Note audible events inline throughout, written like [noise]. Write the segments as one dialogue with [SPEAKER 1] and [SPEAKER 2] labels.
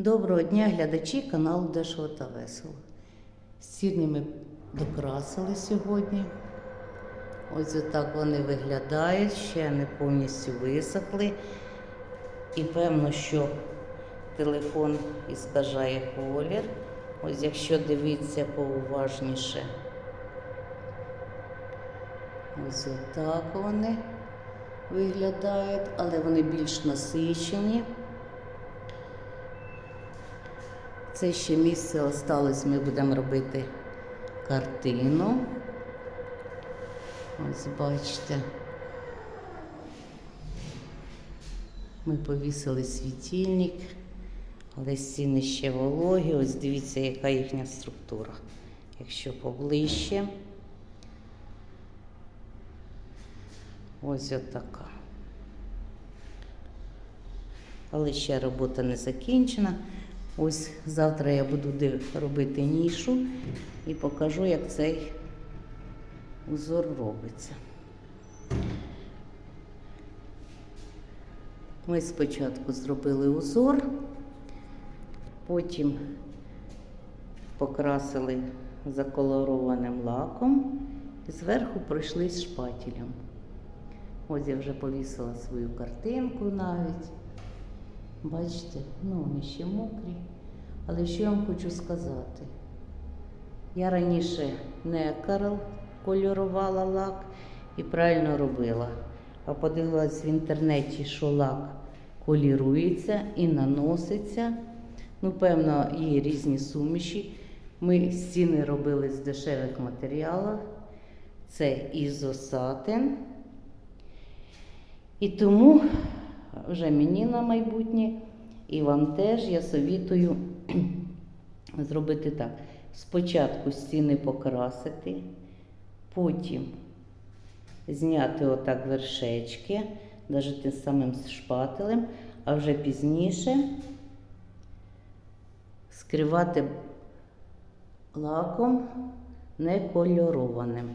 [SPEAKER 1] Доброго дня, глядачі каналу Дешево та Весело. Стіни ми докрасили сьогодні. Ось отак вони виглядають, ще не повністю висохли. І певно, що телефон іскажає колір. Ось якщо дивитися поуважніше. Ось отак вони виглядають, але вони більш насичені. Це ще місце осталось, ми будемо робити картину. Ось бачите. Ми повісили світильник, але стіни ще вологі. Ось дивіться, яка їхня структура. Якщо поближче. Ось отака. Але ще робота не закінчена. Ось завтра я буду робити нішу і покажу, як цей узор робиться. Ми спочатку зробили узор, потім покрасили заколорованим лаком і зверху пройшлись шпателем. Ось я вже повісила свою картинку навіть. Бачите, ну вони ще мокрі. Але що я вам хочу сказати? Я раніше не кольорувала лак і правильно робила. А подивилась в інтернеті, що лак колірується і наноситься. Ну, певно, є різні суміші. Ми стіни робили з дешевих матеріалів. Це ізосатин. І тому вже мені на майбутнє і вам теж я совітую [clears throat] зробити так. Спочатку стіни покрасити, потім зняти отак вершечки, навіть тим самим шпателем, а вже пізніше скривати лаком некольорованим.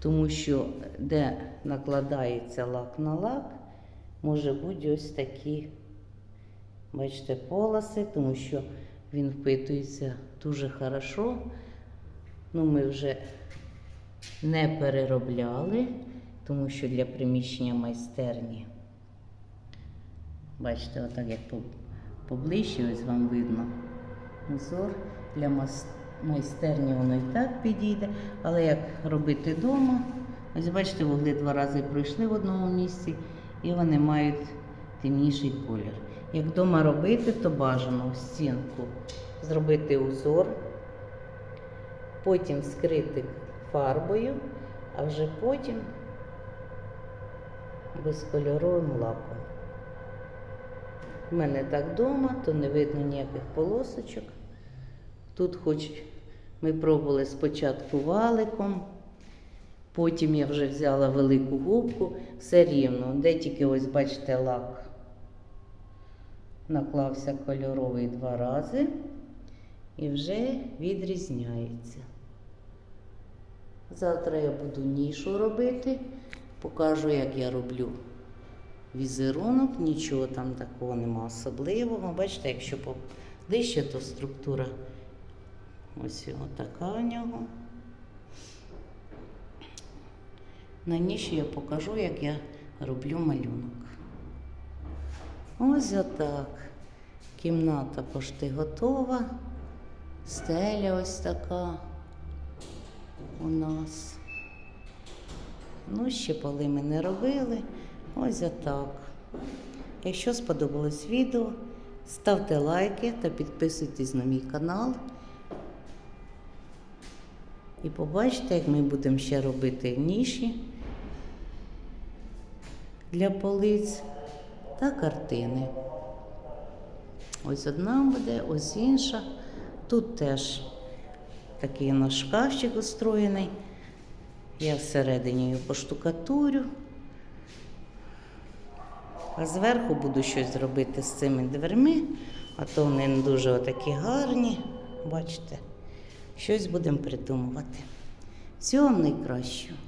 [SPEAKER 1] Тому що де накладається лак на лак, може бути ось такі, бачите, полоси, тому що він впитується дуже хорошо. Ну, ми вже не переробляли, тому що для приміщення майстерні. Бачите, отак як по- поближче, ось вам видно узор для майстерні воно і так підійде. Але як робити вдома, ось бачите, вугли два рази пройшли в одному місці і вони мають темніший колір. Як вдома робити, то бажано в стінку зробити узор, потім скрити фарбою, а вже потім безкольоровим лаком. У мене так вдома, то не видно ніяких полосочок. Тут хоч ми пробували спочатку валиком, потім я вже взяла велику губку, все рівно, де тільки ось бачите лак наклався кольоровий два рази і вже відрізняється. Завтра я буду нішу робити, покажу, як я роблю візерунок, нічого там такого нема особливого. Бачите, якщо поближче, то структура ось така у нього. На ніші я покажу, як я роблю малюнок. Ось отак. Кімната пошти готова. Стеля ось така у нас. Ну, ще поли ми не робили. Ось отак. Якщо сподобалось відео, ставте лайки та підписуйтесь на мій канал. І побачите, як ми будемо ще робити ніші для полиць та картини. Ось одна буде, ось інша. Тут теж такий у нас шкафчик устроєний. Я всередині його поштукатурю. А зверху буду щось зробити з цими дверми, а то вони не дуже отакі гарні. Бачите, щось будемо придумувати. Всього найкращого.